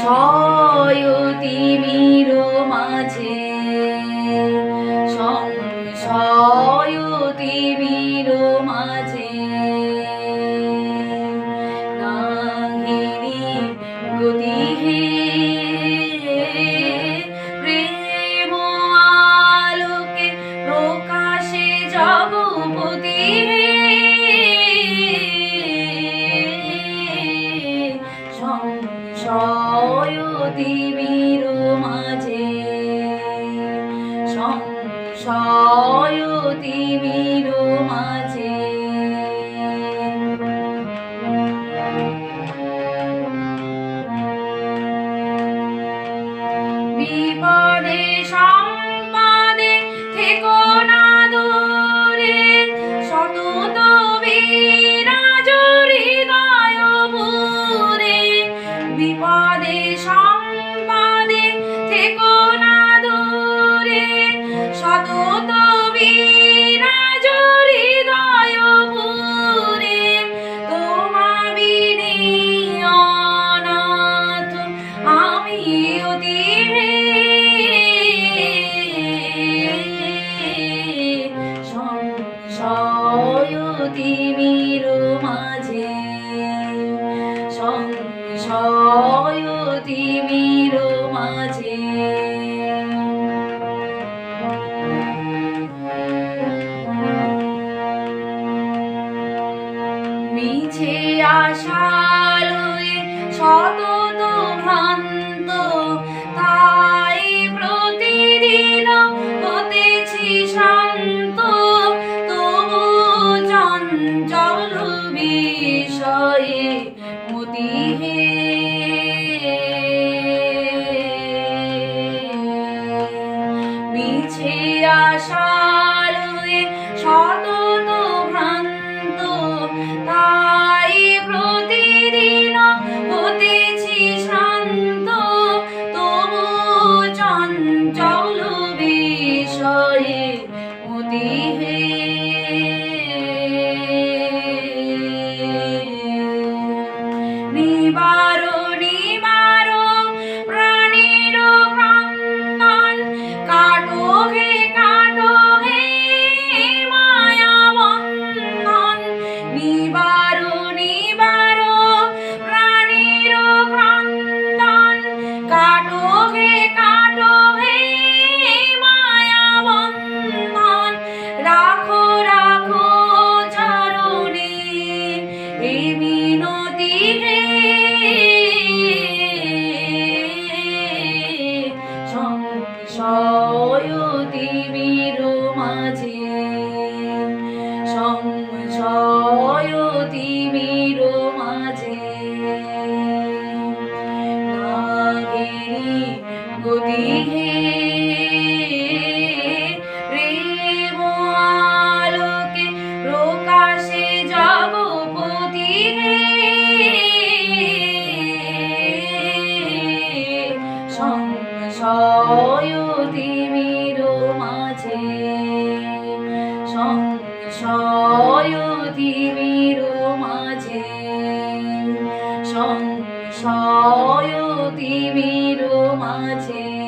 সংশয়তি পৃথিবীর মাঝে। সংশয় পৃথিবীর মাঝে। মাঝে। সংশয় তিমির মাঝে। মিছে আশালয়ে শত সকল বিষয়ে মতি হে। মিছে আশা ছয় তিমির মাঝে। সংশয় তিমির মাঝে। সংশয় তিমির মাঝে।